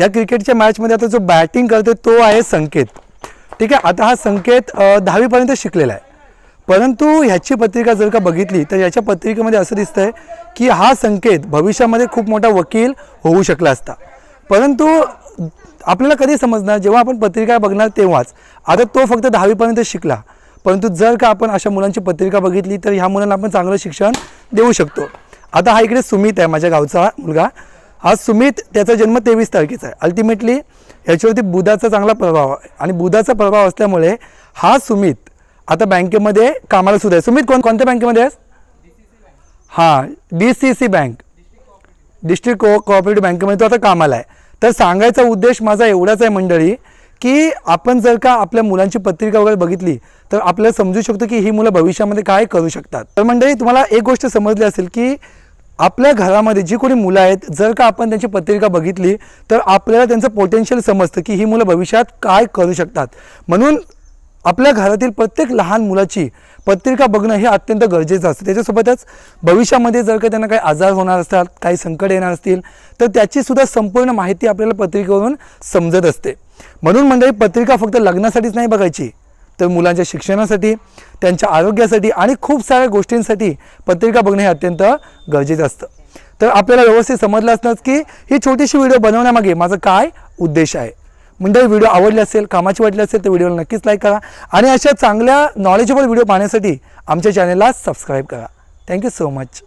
या क्रिकेटच्या मॅचमध्ये आता जो बॅटिंग करते तो आहे संकेत. ठीक आहे? आता हा संकेत दहावीपर्यंत शिकलेला आहे. परंतु ह्याची पत्रिका जर का बघितली तर याच्या पत्रिकेमध्ये असं दिसतंय की हा संकेत भविष्यामध्ये खूप मोठा वकील होऊ शकला असता. परंतु आपल्याला कधी समजणार? जेव्हा आपण पत्रिका बघणार तेव्हाच. आता तो फक्त दहावीपर्यंत शिकला. परंतु जर का आपण अशा मुलांची पत्रिका बघितली तर ह्या मुलांना आपण चांगलं शिक्षण देऊ शकतो. आता हा इकडे सुमित आहे माझ्या गावचा मुलगा. हा सुमित त्याचा जन्म तेवीस तारखेचा आहे. अल्टिमेटली याच्यावरती बुधाचा चांगला प्रभाव आहे. आणि बुधाचा प्रभाव असल्यामुळे हा सुमित आता बँकेमध्ये कामाला सुद्धा आहे. सुमित कोण कोणत्या बँकेमध्ये आहेस? हां D C C bank district co cooperative बँकेमध्ये तो आता कामाला आहे. तर सांगायचा उद्देश माझा एवढाच आहे मंडळी की आपण जर का आपल्या मुलांची पत्रिका वगैरे बघितली तर आपल्याला समजू शकतो की ही मुलं भविष्यामध्ये काय करू शकतात. तर मंडळी तुम्हाला एक गोष्ट समजली असेल की आपल्या घरामध्ये जी कोणी मुलं आहेत जर का आपण त्यांची पत्रिका बघितली तर आपल्याला त्यांचं पोटेन्शियल समजतं की ही मुलं भविष्यात काय करू शकतात. म्हणून आपल्या घरातील प्रत्येक लहान मुलाची पत्रिका बघणं हे अत्यंत गरजेचं असतं. त्याच्यासोबतच भविष्यामध्ये जर का त्यांना काही आजार होणार असतात काही संकट येणार असतील तर त्याचीसुद्धा संपूर्ण माहिती आपल्याला पत्रिकेवरून समजत असते. म्हणून मंडळी पत्रिका फक्त लग्नासाठीच नाही बघायची तर मुलांच्या शिक्षणासाठी त्यांच्या आरोग्यासाठी आणि खूप साऱ्या गोष्टींसाठी पत्रिका बघणं हे अत्यंत गरजेचं असतं. तर आपल्याला व्यवस्थित समजलं असणार की ही छोटीशी व्हिडिओ बनवण्यामागे माझा काय उद्देश आहे. मंडळी व्हिडिओ आवडले असेल कामाची वाटली असेल तर व्हिडिओला नक्कीच लाईक करा आणि अशा चांगल्या नॉलेजेबल व्हिडिओ पाहण्यासाठी आमच्या चॅनलला सबस्क्राईब करा. Thank you so much